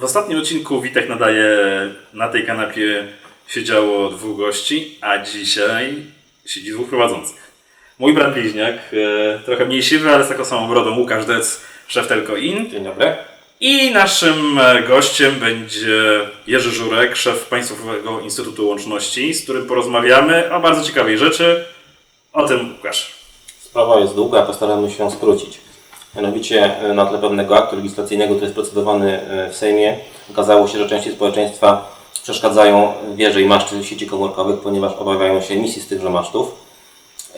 W ostatnim odcinku Witek nadaje na tej kanapie siedziało dwóch gości, a dzisiaj siedzi dwóch prowadzących. Mój brat bliźniak, e, trochę mniej siwy, ale z taką samą brodą, Łukasz Dec, szef Telco In. Dzień dobry. I naszym e, gościem będzie Jerzy Żurek, szef Państwowego Instytutu Łączności, z którym porozmawiamy o bardzo ciekawej rzeczy. O tym Łukasz. Sprawa jest długa, postaramy się ją skrócić. Mianowicie e, na tle pewnego aktu legislacyjnego, który jest procedowany e, w Sejmie, okazało się, że części społeczeństwa przeszkadzają wieże i maszty sieci komórkowych, ponieważ obawiają się emisji z tychże masztów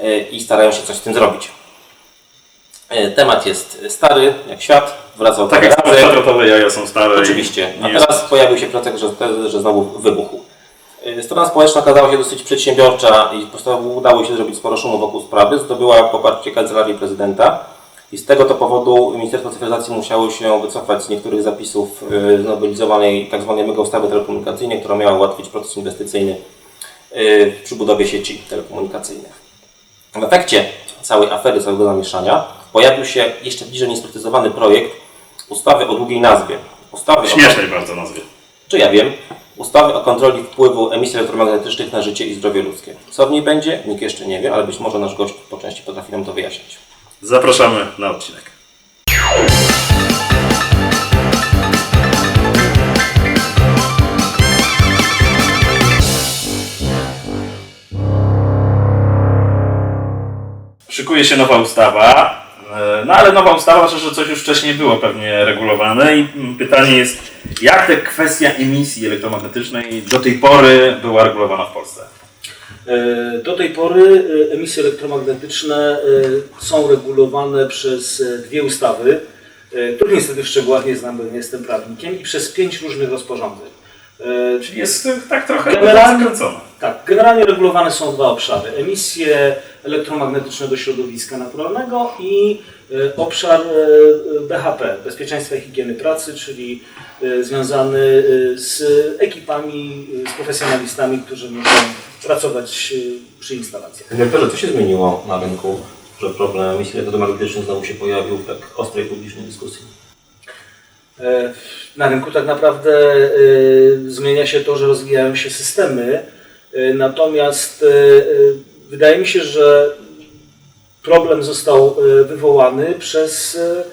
e, i starają się coś z tym zrobić. Temat jest stary, jak świat, wracał Tak jak razy. kwadratowe jaja są stare. Oczywiście. A nie jest- teraz pojawił się pretekst, że, że znowu wybuchł. Strona społeczna okazała się dosyć przedsiębiorcza i udało się zrobić sporo szumu wokół sprawy. Zdobyła poparcie Kancelarii Prezydenta i z tego to powodu Ministerstwo Cyfryzacji musiało się wycofać z niektórych zapisów y, znowelizowanej tzw. mega ustawy telekomunikacyjnej, która miała ułatwić proces inwestycyjny y, przy budowie sieci telekomunikacyjnych. W efekcie całej afery, całego zamieszania pojawił się jeszcze bliżej niesprecyzowany projekt ustawy o długiej nazwie. Ustawy o Śmiesznej bardzo nazwie. czy ja wiem, ustawy o kontroli wpływu emisji elektromagnetycznych na życie i zdrowie ludzkie. Co w niej będzie, nikt jeszcze nie wie, ale być może nasz gość po części potrafi nam to wyjaśnić. Zapraszamy na odcinek. Szykuje się nowa ustawa, e, no ale nowa ustawa znaczy, że coś już wcześniej było pewnie regulowane i mm, pytanie jest, jak ta kwestia emisji elektromagnetycznej do tej pory była regulowana w Polsce? E, Do tej pory e, emisje elektromagnetyczne e, są regulowane przez dwie ustawy, których niestety w szczegółach nie znam, bo nie jestem prawnikiem, i przez pięć różnych rozporządzeń. Czyli jest tak trochę Generalnie- zakręcone. Tak, generalnie regulowane są dwa obszary. Emisje elektromagnetyczne do środowiska naturalnego i e, obszar e, BHP, bezpieczeństwa i higieny pracy, czyli e, związany z ekipami, z profesjonalistami, którzy muszą pracować przy instalacjach. Dyrektorze, co się zmieniło na rynku, że problem emisji elektromagnetycznych znowu się pojawił w tak ostrej publicznej dyskusji? Na rynku tak naprawdę zmienia się to, że rozwijają się systemy, natomiast e, e, wydaje mi się, że problem został e, wywołany przez e,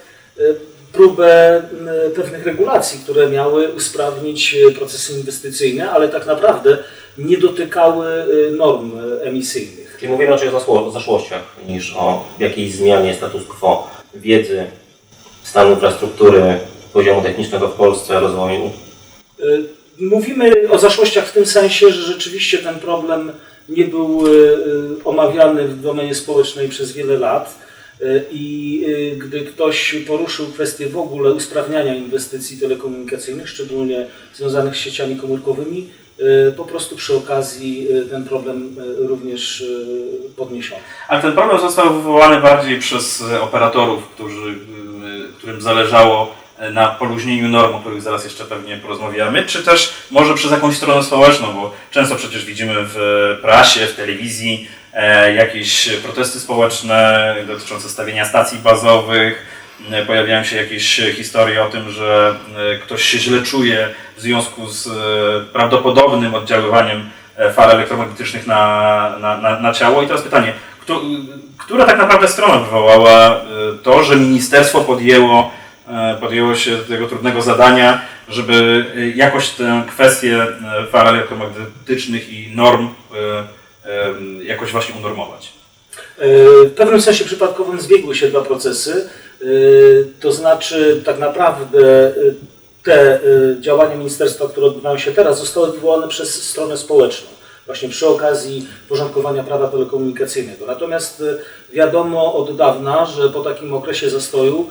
e, próbę pewnych regulacji, które miały usprawnić e, procesy inwestycyjne, ale tak naprawdę nie dotykały e, norm e, emisyjnych. Czyli mówimy raczej o zaszłościach niż o jakiejś zmianie status quo wiedzy, stanu infrastruktury, poziomu technicznego w Polsce, rozwoju. Mówimy o zaszłościach w tym sensie, że rzeczywiście ten problem nie był y, y, omawiany w domenie społecznej przez wiele lat y, i gdy ktoś poruszył kwestię w ogóle usprawniania inwestycji telekomunikacyjnych, szczególnie związanych z sieciami komórkowymi, po prostu przy okazji ten problem również podniesiono. Ale ten problem został wywołany bardziej przez e, operatorów, którzy, którym zależało e, na poluźnieniu norm, o których zaraz jeszcze pewnie porozmawiamy, czy też może przez jakąś stronę społeczną, bo często przecież widzimy w prasie, w telewizji e, jakieś protesty społeczne dotyczące stawienia stacji bazowych, e, pojawiają się jakieś historie o tym, że e, ktoś się źle czuje w związku z e, prawdopodobnym oddziaływaniem e, fal elektromagnetycznych na, na, na, na ciało. I teraz pytanie, kto, która tak naprawdę strona wywołała e, to, że ministerstwo podjęło, e, podjęło się tego trudnego zadania, żeby e, jakoś tę kwestię e, fal elektromagnetycznych i norm e, e, jakoś właśnie unormować? W pewnym sensie przypadkowym zbiegły się dwa procesy. To znaczy, tak naprawdę te działania ministerstwa, które odbywają się teraz, zostały wywołane przez stronę społeczną, właśnie przy okazji porządkowania prawa telekomunikacyjnego. Natomiast wiadomo od dawna, że po takim okresie zastoju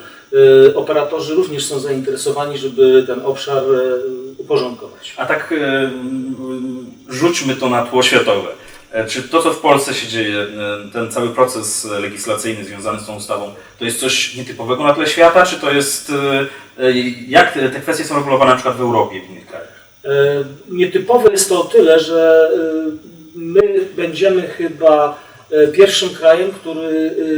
operatorzy również są zainteresowani, żeby ten obszar uporządkować. A tak e, rzućmy to na tło światowe. E, Czy to, co w Polsce się dzieje, e, ten cały proces legislacyjny związany z tą ustawą, to jest coś nietypowego na tle świata, czy to jest, e, e, jak te kwestie są regulowane na przykład w Europie, w innych krajach? E, Nietypowe jest to o tyle, że e, my będziemy chyba e, pierwszym krajem, który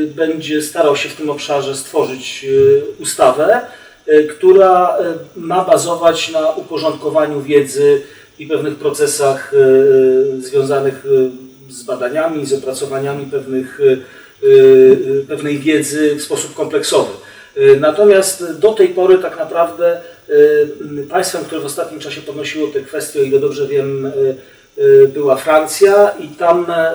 e, będzie starał się w tym obszarze stworzyć e, ustawę. E, e, która e, ma bazować na uporządkowaniu wiedzy i pewnych procesach e, związanych e, z badaniami, z opracowaniami pewnych, e, e, pewnej wiedzy w sposób kompleksowy. E, Natomiast do tej pory tak naprawdę e, państwem, które w ostatnim czasie podnosiło te kwestie, o ile dobrze wiem, e, e, była Francja i tam e, e,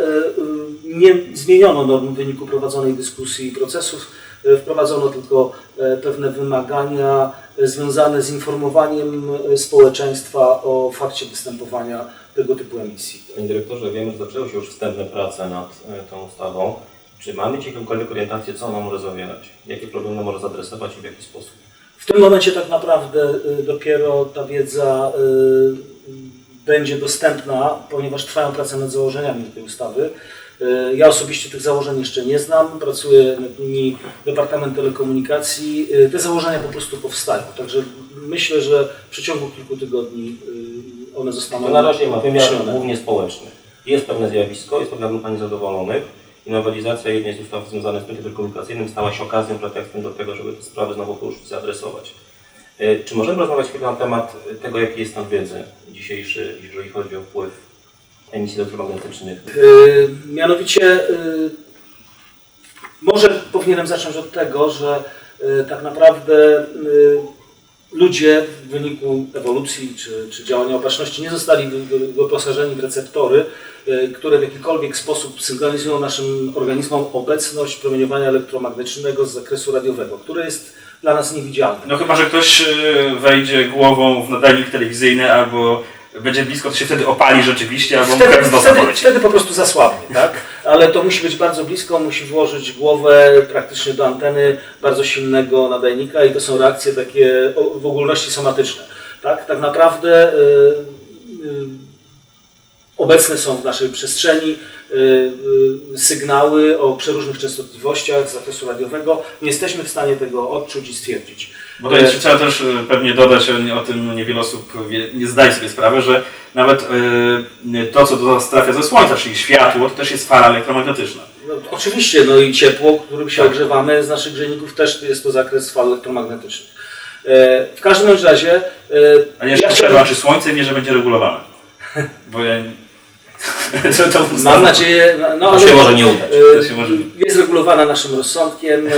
nie zmieniono norm w wyniku prowadzonej dyskusji i procesów. E, Wprowadzono tylko e, pewne wymagania związane z informowaniem społeczeństwa o fakcie występowania tego typu emisji. Panie dyrektorze, wiemy, że zaczęły się już wstępne prace nad tą ustawą. Czy mamy jakąkolwiek orientację, co ona może zawierać? Jakie problemy może zadresować i w jaki sposób? W tym momencie tak naprawdę y, dopiero ta wiedza y, będzie dostępna, ponieważ trwają prace nad założeniami tej ustawy. Y, Ja osobiście tych założeń jeszcze nie znam, pracuję nad nimi Departament Telekomunikacji. Y, Te założenia po prostu powstają, także myślę, że w przeciągu kilku tygodni y, one zostaną To na razie ma wymiar głównie społeczny. Jest pewne zjawisko, jest pewna grupa niezadowolonych i nowelizacja jednej z ustaw związanych z rynkiem telekomunikacyjnym stała się okazją, pretekstem do tego, żeby te sprawy znowu poruszyć, zaadresować. E, Czy możemy rozmawiać chwilę na temat tego, jaki jest stan wiedzy dzisiejszy, jeżeli chodzi o wpływ emisji elektromagnetycznych? Y, Mianowicie, y, może powinienem zacząć od tego, że y, tak naprawdę y, ludzie w wyniku ewolucji czy, czy działania opatrzności nie zostali wy- wy- wyposażeni w receptory, które w jakikolwiek sposób sygnalizują naszym organizmom obecność promieniowania elektromagnetycznego z zakresu radiowego, które jest dla nas. No chyba, że ktoś y, wejdzie głową w nadajnik telewizyjny albo będzie blisko, to się wtedy opali rzeczywiście, albo Wtedy, krew wtedy, wtedy po prostu zasłabnie, tak? Ale to musi być bardzo blisko, musi włożyć głowę praktycznie do anteny bardzo silnego nadajnika i to są reakcje takie w ogólności somatyczne. Tak, tak naprawdę y, y, obecne są w naszej przestrzeni sygnały o przeróżnych częstotliwościach z zakresu radiowego. Nie jesteśmy w stanie tego odczuć i stwierdzić. Bo to jest, trzeba też y, pewnie dodać, o- tym niewiele osób wie, nie zdaje sobie sprawy, że nawet y, to, co do nas trafia ze Słońca, czyli światło, to też jest fala elektromagnetyczna. No, oczywiście, no i ciepło, którym się Tak. ogrzewamy z naszych grzejników też jest to zakres fal elektromagnetycznych. E, w każdym razie... E, A jeszcze ja trzeba, chciałbym- czy Słońce wie, że będzie regulowane. Bo ja... Mam nadzieję, no, no To ale się może nie udać. To się może- jest regulowana naszym rozsądkiem. E,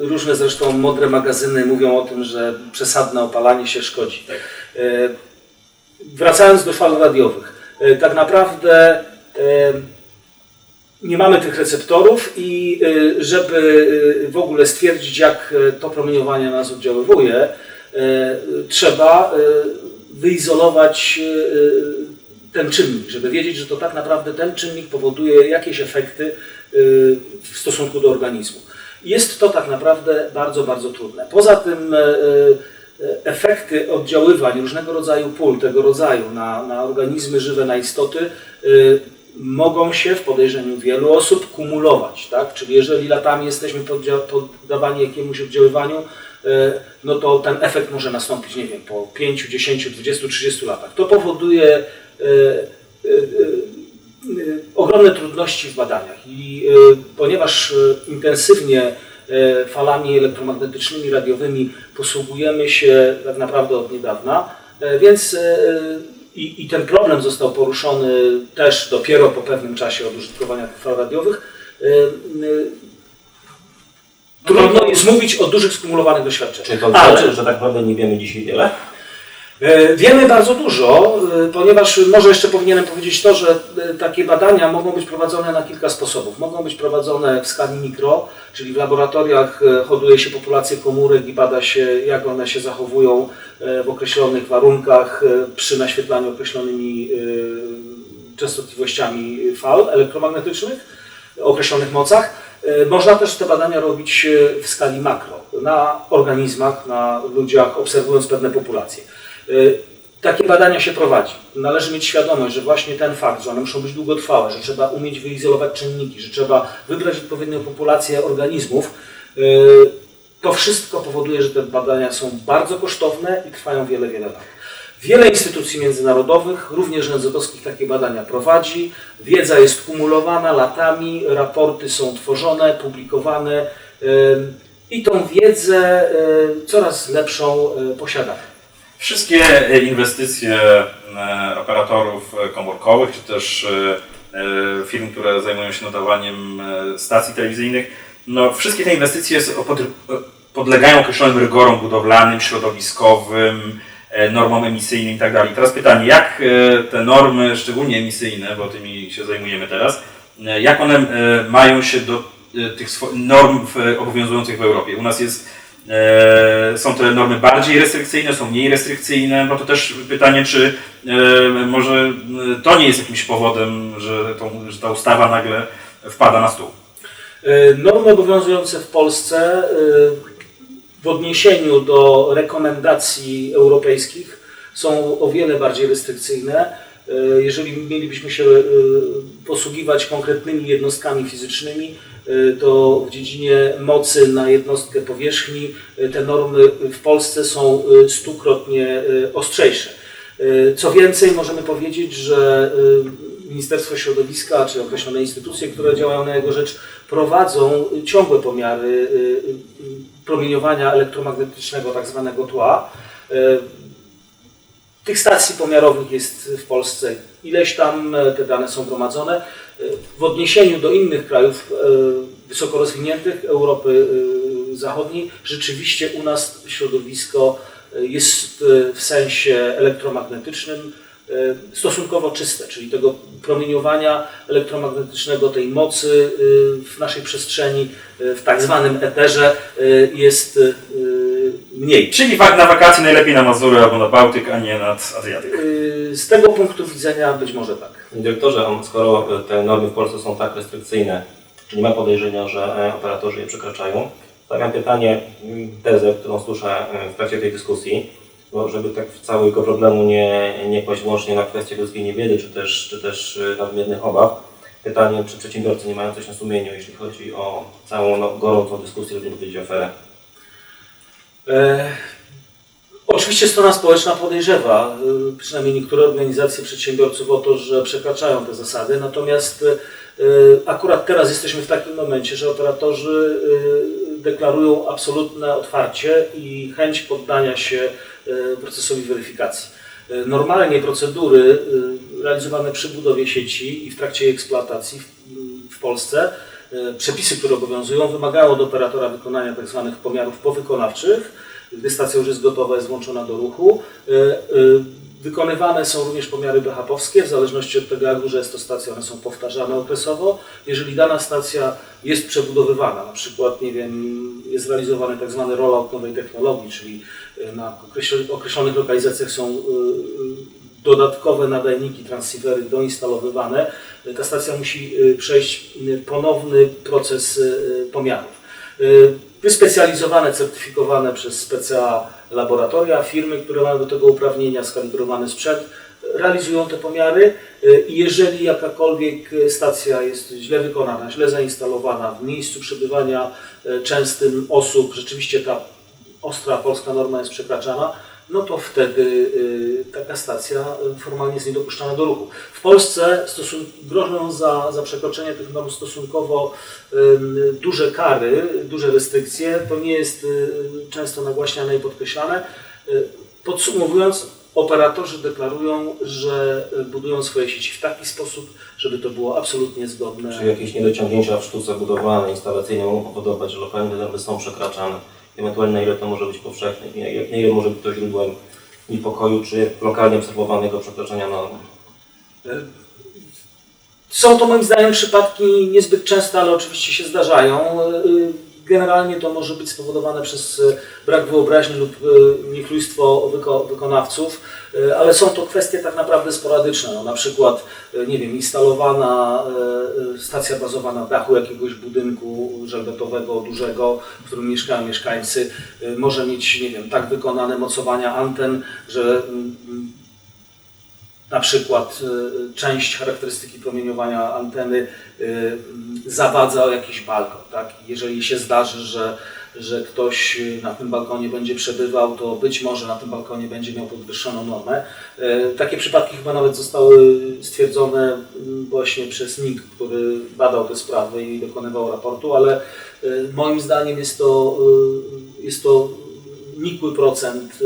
różne zresztą mądre magazyny mówią o tym, że przesadne opalanie się szkodzi. Tak. E, wracając do fal radiowych, e, tak naprawdę nie mamy tych receptorów i żeby w ogóle stwierdzić, jak to promieniowanie na nas oddziaływuje, trzeba wyizolować ten czynnik, żeby wiedzieć, że to tak naprawdę ten czynnik powoduje jakieś efekty e, w stosunku do organizmu. Jest to tak naprawdę bardzo, bardzo trudne. Poza tym e, e, efekty oddziaływań różnego rodzaju pól tego rodzaju na, na organizmy żywe, na istoty e, mogą się w podejrzeniu wielu osób kumulować. Tak? Czyli jeżeli latami jesteśmy poddawani jakiemuś oddziaływaniu, e, no to ten efekt może nastąpić, nie wiem, po 5, 10, 20, 30 latach. To powoduje ogromne trudności w badaniach i e, ponieważ e, intensywnie e, falami elektromagnetycznymi, radiowymi posługujemy się tak naprawdę od niedawna, e, więc e, i, i ten problem został poruszony też dopiero po pewnym czasie od użytkowania tych fal radiowych. e, e, Trudno jest mówić o dużych skumulowanych doświadczeniach. Czy to Ale- znaczy, że tak naprawdę nie wiemy dzisiaj wiele? E, Wiemy bardzo dużo, e, ponieważ może jeszcze powinienem powiedzieć to, że e, takie badania mogą być prowadzone na kilka sposobów. Mogą być prowadzone w skali mikro, czyli w laboratoriach hoduje się populację komórek i bada się, jak one się zachowują w określonych warunkach przy naświetlaniu określonymi częstotliwościami fal elektromagnetycznych o określonych mocach. Można też te badania robić w skali makro, na organizmach, na ludziach, obserwując pewne populacje. E, Takie badania się prowadzi. Należy mieć świadomość, że właśnie ten fakt, że one muszą być długotrwałe, że trzeba umieć wyizolować czynniki, że trzeba wybrać odpowiednią populację organizmów, e, to wszystko powoduje, że te badania są bardzo kosztowne i trwają wiele, wiele lat. Wiele instytucji międzynarodowych, również NZ-owskich, takie badania prowadzi. Wiedza jest kumulowana latami, raporty są tworzone, publikowane. I tą wiedzę y, coraz lepszą y, posiadamy. Wszystkie e, inwestycje e, operatorów e, komórkowych, czy też firm, które zajmują się nadawaniem stacji telewizyjnych, no wszystkie te inwestycje podlegają określonym rygorom budowlanym, środowiskowym, normom emisyjnym i tak. Teraz pytanie, jak te normy, szczególnie emisyjne, bo tymi się zajmujemy teraz, jak one mają się do tych norm obowiązujących w Europie? U nas jest są te normy bardziej restrykcyjne, są mniej restrykcyjne, bo to też pytanie, czy e, może e, to nie jest jakimś powodem, że, tą, że ta ustawa nagle wpada na stół. Normy obowiązujące w Polsce w odniesieniu do rekomendacji europejskich są o wiele bardziej restrykcyjne. Jeżeli mielibyśmy się posługiwać konkretnymi jednostkami fizycznymi, to w dziedzinie mocy na jednostkę powierzchni y, te normy w Polsce są y, stukrotnie y, ostrzejsze. Y, Co więcej, możemy powiedzieć, że y, Ministerstwo Środowiska czy określone instytucje, które działają na jego rzecz, prowadzą ciągłe pomiary y, y, promieniowania elektromagnetycznego, tak zwanego tła. Y, Tych stacji pomiarowych jest w Polsce ileś tam, e, te dane są gromadzone. E, W odniesieniu do innych krajów e, wysoko rozwiniętych Europy Zachodniej, rzeczywiście u nas środowisko jest w sensie elektromagnetycznym stosunkowo czyste, czyli tego promieniowania elektromagnetycznego, tej mocy w naszej przestrzeni, w tak zwanym eterze jest mniej. Czyli na wakacje najlepiej na Mazury albo na Bałtyk, a nie nad Adriatyk. Y, Z tego punktu widzenia być może tak. Dyrektorze, skoro te normy w Polsce są tak restrykcyjne, czy nie ma podejrzenia, że e, operatorzy je przekraczają? Stawiam pytanie, m, tezę, którą słyszę e, w trakcie tej dyskusji, bo żeby tak całego problemu nie, nie kłaść wyłącznie na kwestię ludzkiej niewiedzy, czy też, czy też e, nadmiernych obaw. Pytanie, czy przedsiębiorcy nie mają coś na sumieniu, jeśli chodzi o całą no, gorącą dyskusję, żeby powiedzieć aferę? E, Oczywiście strona społeczna podejrzewa, y, przynajmniej niektóre organizacje przedsiębiorców o to, że przekraczają te zasady, natomiast y, akurat teraz jesteśmy w takim momencie, że operatorzy deklarują absolutne otwarcie i chęć poddania się procesowi weryfikacji. Normalnie procedury realizowane przy budowie sieci i w trakcie jej eksploatacji w, Polsce, przepisy, które obowiązują, wymagają od operatora wykonania tzw. pomiarów powykonawczych, gdy stacja już jest gotowa, jest włączona do ruchu. Y, y, Wykonywane są również pomiary BHP-owskie, w zależności od tego, jak duża jest to stacja, one są powtarzane okresowo. Jeżeli dana stacja jest przebudowywana, na przykład, nie wiem, jest realizowany tak zwany rollout nowej technologii, czyli na określ- określonych lokalizacjach są dodatkowe nadajniki, transceivery doinstalowywane, ta stacja musi y, przejść y, ponowny proces y, pomiarów. Wyspecjalizowane, certyfikowane przez SPCA laboratoria, firmy, które mają do tego uprawnienia, skalibrowany sprzęt, realizują te pomiary i jeżeli jakakolwiek stacja jest źle wykonana, źle zainstalowana w miejscu przebywania częstym osób, rzeczywiście ta ostra polska norma jest przekraczana, no to wtedy y, taka stacja formalnie jest niedopuszczana do ruchu. W Polsce grożą za, za przekroczenie tych norm stosunkowo duże kary, duże restrykcje. To nie jest y, często nagłaśniane i podkreślane. Y, Podsumowując, operatorzy deklarują, że budują swoje sieci w taki sposób, żeby to było absolutnie zgodne. Czy jakieś niedociągnięcia w sztuce budowlanej, instalacyjnej mogą powodować, że lokalne normy są przekraczane? Ewentualnie na ile to może być powszechne, na ile- może być to źródłem niepokoju, czy lokalnie obserwowanego przekroczenia norm? Są to moim zdaniem przypadki niezbyt częste, ale oczywiście się zdarzają. Generalnie to może być spowodowane przez y, brak wyobraźni lub y, niechlujstwo wyko- wykonawców, y, ale są to kwestie tak naprawdę sporadyczne. No, na przykład, nie wiem, instalowana stacja bazowa na dachu jakiegoś budynku żelbetowego, dużego, w którym mieszkają mieszkańcy, może mieć, nie wiem, tak wykonane mocowania anten, że mm, na przykład y, część charakterystyki promieniowania anteny y, zawadza o jakiś balkon. Tak? Jeżeli się zdarzy, że że ktoś na tym balkonie będzie przebywał, to być może na tym balkonie będzie miał podwyższoną normę. E, Takie przypadki chyba nawet zostały stwierdzone właśnie przez NIK, który badał te sprawy i dokonywał raportu, ale e, moim zdaniem jest to, e, jest to nikły procent e,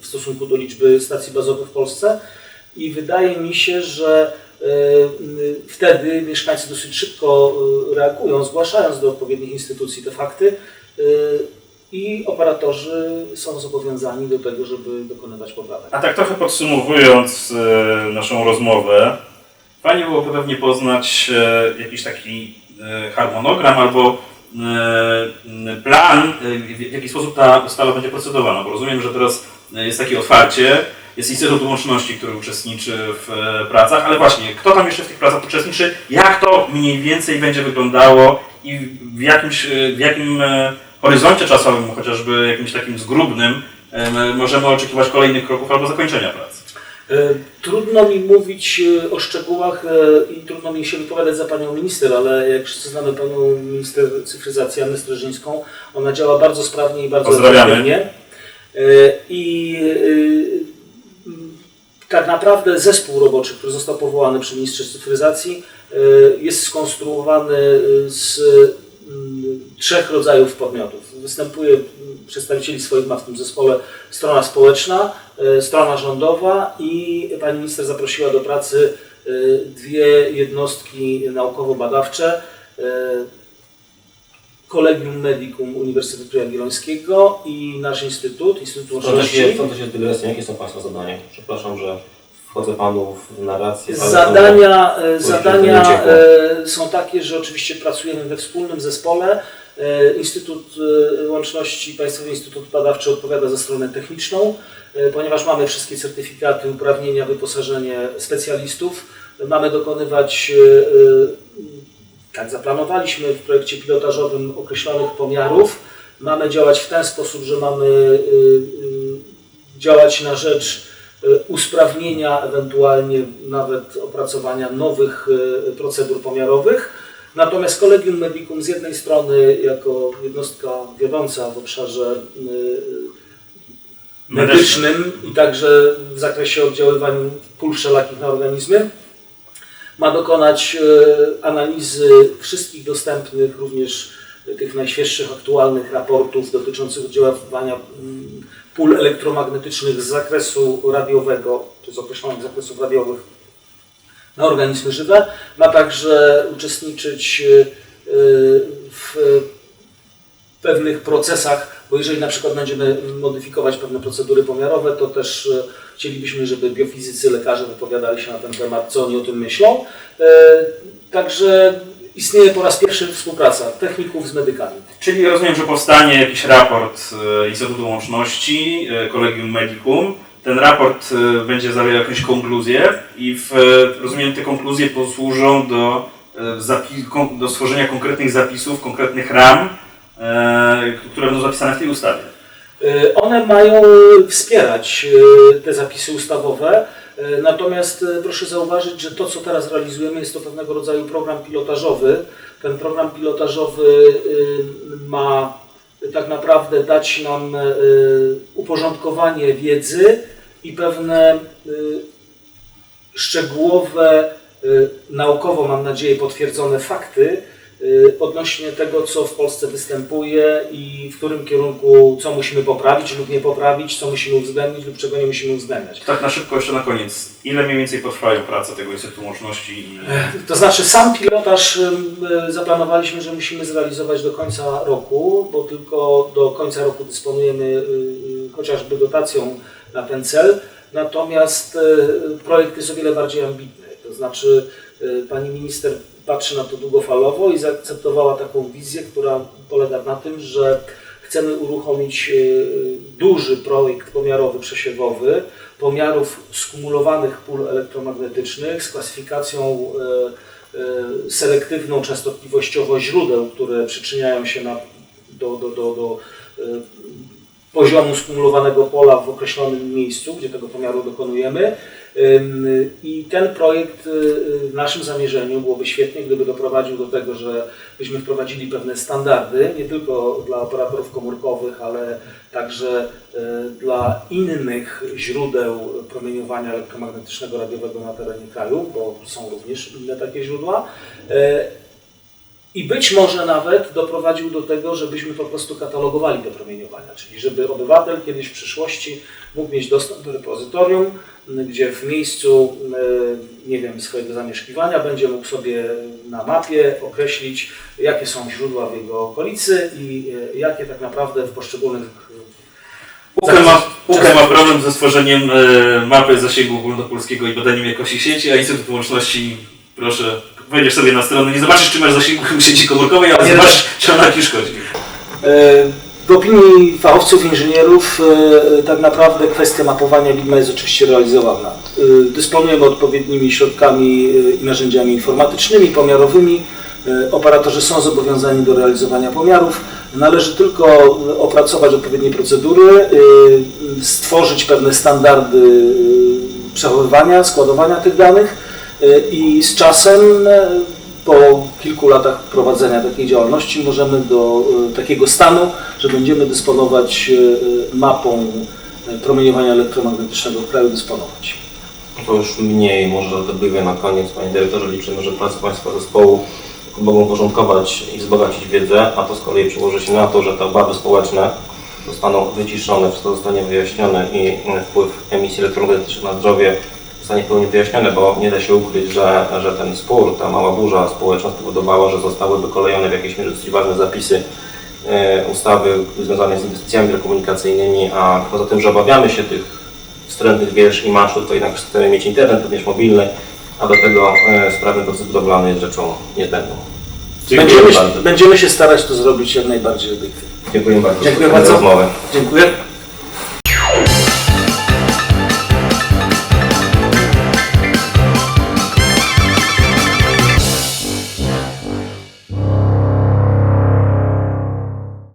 w stosunku do liczby stacji bazowych w Polsce i wydaje mi się, że e, wtedy mieszkańcy dosyć szybko e, reagują, zgłaszając do odpowiednich instytucji te fakty e, i operatorzy są zobowiązani do tego, żeby dokonywać poprawek. A tak trochę podsumowując naszą rozmowę, fajnie byłoby pewnie poznać jakiś taki harmonogram albo plan, w jaki sposób ta ustawa będzie procedowana, bo rozumiem, że teraz jest takie otwarcie, jest Instytut Łączności, który uczestniczy w e, pracach, ale właśnie, kto tam jeszcze w tych pracach uczestniczy, jak to mniej więcej będzie wyglądało i w jakimś, e, w jakim e, horyzoncie czasowym, chociażby jakimś takim zgrubnym, możemy oczekiwać kolejnych kroków albo zakończenia pracy. Trudno mi mówić o szczegółach i trudno mi się wypowiadać za panią minister, ale jak wszyscy znamy panią minister cyfryzacji Annę Streżyńską, ona działa bardzo sprawnie i bardzo efektywnie. I tak naprawdę zespół roboczy, który został powołany przy ministrze cyfryzacji, e, jest skonstruowany e, z mm, trzech rodzajów podmiotów. Występuje mm, przedstawicieli swoich ma w tym zespole strona społeczna, e, strona rządowa i pani minister zaprosiła do pracy dwie jednostki naukowo-badawcze. Kolegium Medicum Uniwersytetu Jagiellońskiego i nasz instytut, Instytut Łączności. kontekście dygresji, jakie są Państwa zadania? Przepraszam, że wchodzę Panu w narrację. Zadania, e, zadania e, są takie, że oczywiście pracujemy we wspólnym zespole. E, Instytut Łączności, Państwowy Instytut Badawczy odpowiada za stronę techniczną, ponieważ mamy wszystkie certyfikaty, uprawnienia, wyposażenie specjalistów. Mamy dokonywać, tak zaplanowaliśmy w projekcie pilotażowym określonych pomiarów. Mamy działać w ten sposób, że mamy e, e, działać na rzecz e, usprawnienia, ewentualnie nawet opracowania nowych procedur pomiarowych. Natomiast Collegium Medicum z jednej strony jako jednostka wiodąca w obszarze medycznym i także w zakresie oddziaływania pól wszelakich na organizmy ma dokonać e, analizy wszystkich dostępnych, również tych najświeższych, aktualnych raportów dotyczących oddziaływania mm, pól elektromagnetycznych z zakresu radiowego, czy z określonych zakresów radiowych na organizmy żywe. Ma także uczestniczyć e, e, w pewnych procesach, bo jeżeli na przykład będziemy modyfikować pewne procedury pomiarowe, to też chcielibyśmy, żeby biofizycy, lekarze wypowiadali się na ten temat, co oni o tym myślą. E, Także istnieje po raz pierwszy współpraca techników z medykami. Czyli rozumiem, że powstanie jakiś raport e, Instytutu Łączności, e, Collegium Medicum. Ten raport e, będzie zawierał jakąś konkluzję i w, e, rozumiem, te konkluzje posłużą do, e, do stworzenia konkretnych zapisów, konkretnych ram, e, które będą zapisane w tej ustawie. E, One mają wspierać e, te zapisy ustawowe, e, natomiast proszę zauważyć, że to, co teraz realizujemy, jest to pewnego rodzaju program pilotażowy. Ten program pilotażowy ma tak naprawdę dać nam uporządkowanie wiedzy i pewne szczegółowe, y, naukowo mam nadzieję potwierdzone fakty y, odnośnie tego, co w Polsce występuje i w którym kierunku, co musimy poprawić lub nie poprawić, co musimy uwzględnić lub czego nie musimy uwzględniać. Tak na szybko jeszcze na koniec. Ile mniej więcej potrwają prace tego Instytutu Łączności? I... To znaczy sam pilotaż y, zaplanowaliśmy, że musimy zrealizować do końca roku, bo tylko do końca roku dysponujemy y, y, chociażby dotacją na ten cel. Natomiast y, projekt jest o wiele bardziej ambitny. To znaczy y, pani minister patrzy na to długofalowo i zaakceptowała taką wizję, która polega na tym, że chcemy uruchomić y, duży projekt pomiarowy przesiewowy, pomiarów skumulowanych pól elektromagnetycznych z klasyfikacją e, e, selektywną częstotliwościowo źródeł, które przyczyniają się na, do, do, do, do e, poziomu skumulowanego pola w określonym miejscu, gdzie tego pomiaru dokonujemy. I ten projekt y, y, w naszym zamierzeniu byłoby świetnie, gdyby doprowadził do tego, że byśmy wprowadzili pewne standardy, nie tylko dla operatorów komórkowych, ale także y, dla innych źródeł promieniowania elektromagnetycznego radiowego na terenie kraju, bo są również inne takie źródła. I być może nawet doprowadził do tego, żebyśmy po prostu katalogowali te promieniowania, czyli żeby obywatel kiedyś w przyszłości mógł mieć dostęp do repozytorium, gdzie w miejscu, e, nie wiem, swojego zamieszkiwania będzie mógł sobie na mapie określić, jakie są źródła w jego okolicy i e, jakie tak naprawdę w poszczególnych UKE ma, UKE ma problem ze stworzeniem e, mapy zasięgu ogólnopolskiego i badaniem jakości sieci, a Instytut Łączności, proszę, wejdziesz sobie na stronę, nie zobaczysz czy masz zasięgu sieci komórkowej, ale Nie, zobaczysz czy ona ci szkodzi. E, W opinii fachowców, inżynierów, e, tak naprawdę kwestia mapowania widma jest oczywiście realizowana. E, Dysponujemy odpowiednimi środkami i narzędziami informatycznymi, pomiarowymi. Operatorzy są zobowiązani do realizowania pomiarów. Należy tylko opracować odpowiednie procedury, stworzyć pewne standardy przechowywania, składowania tych danych i z czasem e, po kilku latach prowadzenia takiej działalności możemy do e, takiego stanu, że będziemy dysponować e, mapą e, promieniowania elektromagnetycznego w kraju dysponować. To już mniej może dobiegę na koniec, Panie Dyrektorze. Liczymy, że prace Państwa zespołu mogą porządkować i wzbogacić wiedzę, a to z kolei przełoży się na to, że te obawy społeczne zostaną wyciszone, wszystko zostanie wyjaśnione i wpływ emisji elektromagnetycznych na zdrowie zostanie w pełni wyjaśnione, bo nie da się ukryć, że, że ten spór, ta mała burza społeczna spowodowała, że zostały wykolejone w jakiejś mierze dosyć ważne zapisy e, ustawy związane z inwestycjami telekomunikacyjnymi, a poza tym, że obawiamy się tych wstrętnych wież i masztów, to jednak chcemy mieć internet, również mobilny, a do tego e, sprawny proces budowlany jest rzeczą niezbędną. Dziękuję Będziemy, bardzo. będziemy się starać to zrobić jak najbardziej obiektywnie. Dziękuję bardzo Dziękuję bardzo. rozmowę. Dziękuję.